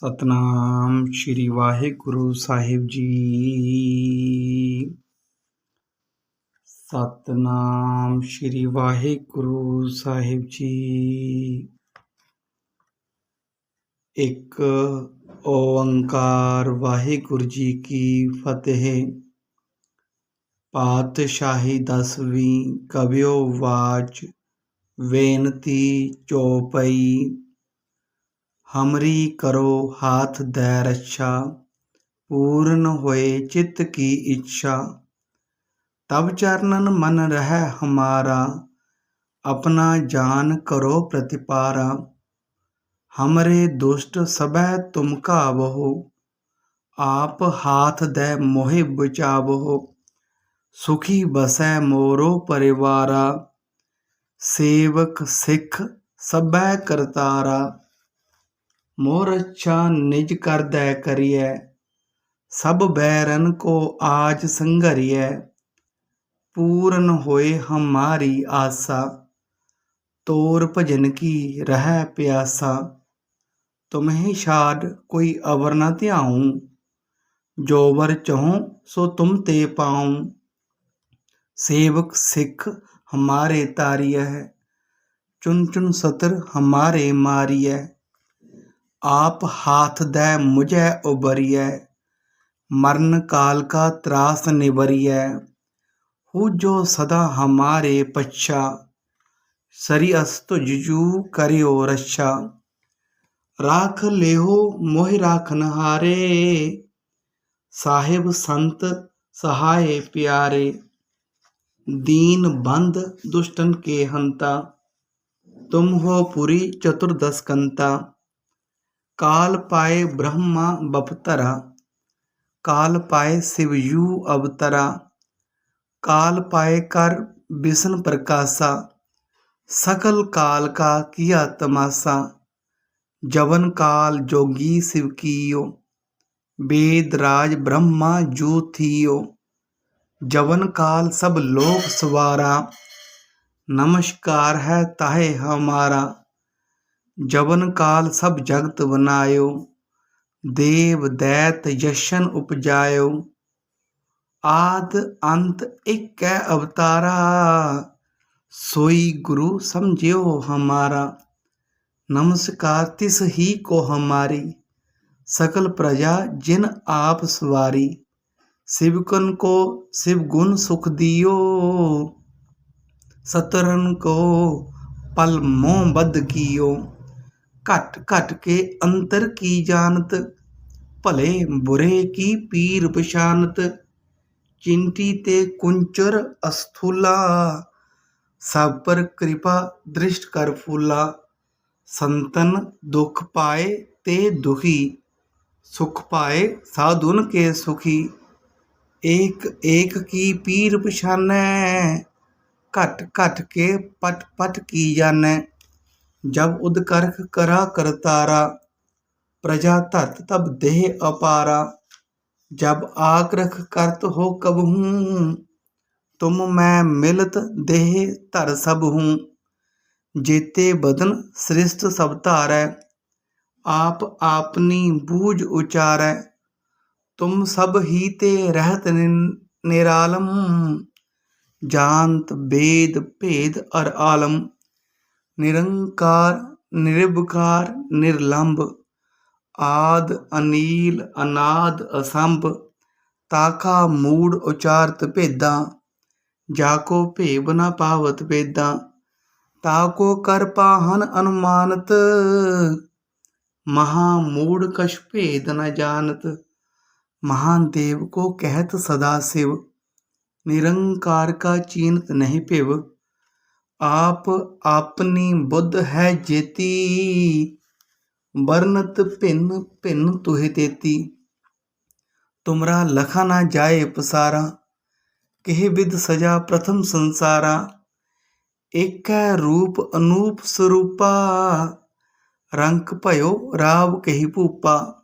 ਸਤਨਾਮ ਸ੍ਰੀ ਵਾਹਿਗੁਰੂ ਸਾਹਿਬ ਜੀ। ਸਤਨਾਮ ਸ੍ਰੀ ਵਾਹਿਗੁਰੂ ਸਾਹਿਬ ਜੀ। ਇੱਕ ਓੰਕਾਰ ਵਾਹਿਗੁਰੂ ਜੀ ਕੀ ਫਤਿਹ। ਪਾਤਸ਼ਾਹੀ ਦਸਵੀਂ ਕਵਿਓ ਵਾਚ, ਬੇਨਤੀ ਚੋਪਈ। ਹਮਰੀ ਕਰੋ ਹਾਥ ਦੈ ਰੱਛਾ, ਪੂਰਨ ਹੋਏ ਚਿਤ ਕੀ ਇੱਛਾ। ਤਬ ਚਰਨਨ ਮਨ ਰਹਿ ਹਮਾਰਾ, ਆਪਣਾ ਜਾਨ ਕਰੋ ਪ੍ਰਤਿਪਾਰਾ। ਹਮਰੇ ਦੁਸ਼ਟ ਸਭੈ ਤੁਮ ਕਾਵਹੋ ਆਪ ਹਾਥ ਦੈ ਮੋਹਿ ਬਚਾਵਹੋ। ਸੁਖੀ ਬਸੈ ਮੋਰੋ ਪਰਿਵਾਰਾ, ਸੇਵਕ ਸਿੱਖ ਸਭੈ ਕਰਤਾਰਾ। ਮੋਰ ਅੱਛਾ ਨਿਜ ਕਰਦੈ ਕਰੀਐ, ਸਭ ਬੈਰਨ ਕੋ ਆਜ ਸੰਘਰੀਐ। ਪੂਰਨ ਹੋਏ ਹਮਾਰੀ ਆਸਾ, ਤੋਰ ਭਜਨ ਕੀ ਰਹਿ ਪਿਆਸਾ। ਤੁਮਹਿ ਛਾੜ ਕੋਈ ਅਵਰ ਨ ਧਿਆਉ, ਜੋ ਵਰ ਚਹੋ ਸੋ ਤੁਮ ਤੇ ਪਾਉ। ਸੇਵਕ ਸਿੱਖ ਹਮਾਰੇ ਤਾਰੀਐ ਚੁਨ ਚੁਨ ਸਤਰ ਹਮਾਰੇ ਮਾਰੀਐ। ਆਪ ਹਾਥ ਦੈ ਮੁਝੈ ਉਬਰੀਐ, ਮਰਨ ਕਾਲ ਕਾ ਤਰਾਸ ਨਿਵਰੀਐ। ਹੂ ਜੋ ਸਦਾ ਹਮਾਰੇ ਪਛਾ, ਸਰੀ ਅਸਤੁ ਜੂ ਕਰਿਓ ਰੱਛਾ। ਰਾਖ ਲੇਹੋ ਮੋਹਿ ਰਾਖਨ ਹਾਰੇ ਸਾਹਿਬ ਸੰਤ ਸਹਾਏ ਪਿਆਰੇ। ਦੀਨ ਬੰਦ ਦੁਸ਼ਟਨ ਕੇ ਹੰਤਾ, ਤੁਮ ਹੋ ਪੁਰੀ ਚਤੁਰਦਸ काल पाए ब्रह्मा बपतरा, काल पाए शिवयू अवतरा, काल पाए कर विष्णु प्रकाशा, सकल काल का किया तमाशा, जवन काल जोगी शिव कियो, वेद राज ब्रह्मा जो थियो, जवन काल सब लोक सवारा, नमस्कार है ताहे हमारा। जवन काल सब जगत बनायो देव दैत यशन उपजायो आद अंत एक है अवतारा सोई गुरु समझियो हमारा नमस्कार तिस ही को हमारी सकल प्रजा जिन आप सवारी शिवकन को शिव गुण सुख दियो सतरन को पल मोह बद कियो घट घट के अंतर की जानत भले बुरे की पीर पछानत चिंटी ते कुंचर अस्थूला सब पर कृपा दृष्ट कर फूला संतन दुख पाए ते दुखी सुख पाए साधुन के सुखी एक एक की पीर पछानै घट घट के पट पट की जानै जब उदकर्क करा करतारा प्रजा धरत तब देह अपारा जब आग्रह करत हो कबहूँ तुम मैं मिलत देह धर सब हूँ जेते बदन सृष्ट सब धारै आप आपनी बूझ उचारै तुम सब ही ते रहत नि- निरालम जानत वेद भेद और आलम निरंकार निर्विकार निर्लंब आद अनील अनाद असंभ ताका मूड उचारत भेदा जाको भेव न पावत वेदा ताको कर पाहन अनुमानत महामूढ़ कछ भेद न जानत महादेव को कहत सदा शिव निरंकार का चीनत नहीं पिव ਆਪ ਆਪਨੀ ਬੁੱਧ ਹੈ ਜੇਤੀ, ਵਰਨਤ ਭਿੰਨ ਭਿੰਨ ਤੁਹਿ ਤੇਤੀ। ਤੁਮਰਾ ਲਖਾ ਨਾ ਜਾਏ ਪਸਾਰਾ ਕਹਿ ਵਿਦ ਸਜਾ ਪ੍ਰਥਮ ਸੰਸਾਰਾ। ਏਕੈ ਰੂਪ ਅਨੂਪ ਸਰੂਪਾ ਰੰਕ ਭਇਓ ਰਾਵ ਕਹਿ ਭੂਪਾ।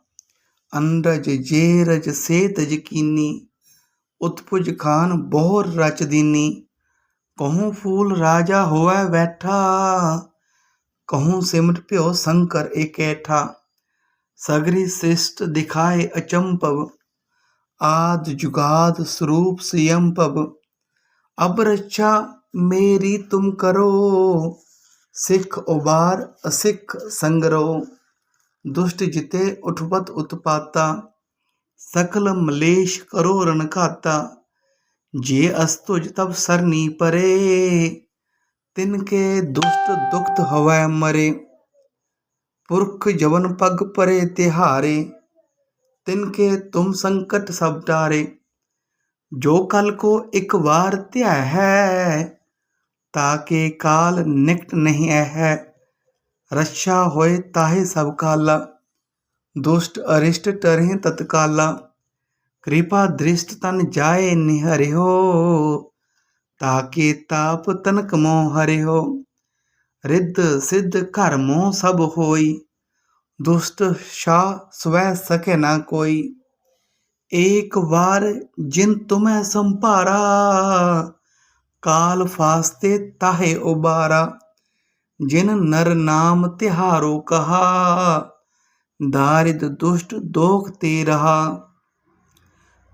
ਅੰਡਜ ਜੇਰਜ ਸੇਤ ਜਕੀਨੀ ਉਤਪੁਜ ਖਾਨ ਬਹੁਰ ਰਚਦੀਨੀ कहूँ फूल राजा होवे बैठा कहूँ सिमट प्यो शंकर एकैठा सगरी श्रेष्ठ दिखाए अचंपव आद जुगाद स्वरूप स्वयं पव अब रक्षा मेरी तुम करो सिख उबार असिख संगरो दुष्ट जिते उठपत उत्पाता सकल मलेश करो रणघाता ਜੇ ਅਸ ਤੁਜ ਤਬ ਸਰਨੀ ਪਰੇ, ਤਿਨ ਕੇ ਦੁਸ਼ਟ ਦੁਖਤ ਹਵੈ ਮਰੇ। ਪੁਰਖ ਜਵਨ ਪਗ ਪਰੇ ਤਿਹਾਰੇ, ਤਿਨ ਕੇ ਤੁਮ ਸੰਕਟ ਸਭ ਟਾਰੇ ਜੋ ਕਲ ਕੋ ਇੱਕ ਵਾਰ ਧਿਆ ਹੈ, ਤਾਂ ਕੇ ਕਾਲ ਨਿਕਟ ਨਹੀਂ ਹੈ। ਰੱਛਾ ਹੋਏ ਤਾਹੇ ਸਭ ਕਾਲਾ, ਦੁਸ਼ਟ ਅਰਿਸ਼ਟ ਟਰਹਿ ਤਤਕਾਲਾ। ਕਿਰਪਾ ਦ੍ਰਿਸ਼ਟ ਤਨ ਜਾਏ ਨਿਹਰਿਓ ਤਾਕੇ ਤਾਪ ਤਨਕ ਮੋਹ ਹਰਿਓ ਰਿੱਧ ਸਿੱਧ ਘਰ ਮੋਹ ਸਭ ਹੋਈ ਦੁਸ਼ਟ ਸ਼ਾ ਸਵੈ ਸਕੇ ਨਾ ਕੋਈ ਏਕ ਵਾਰ ਜਿਨ ਤੁਮੈ ਸੰਭਾਰਾ ਕਾਲ ਫਾਸਤੇ ਤਾਹੇ ਉਬਾਰਾ ਜਿਨ ਨਰ ਨਾਮ ਤਿਹਾਰੋ ਕਹਾ दारिद दुष्ट दोख ते रहा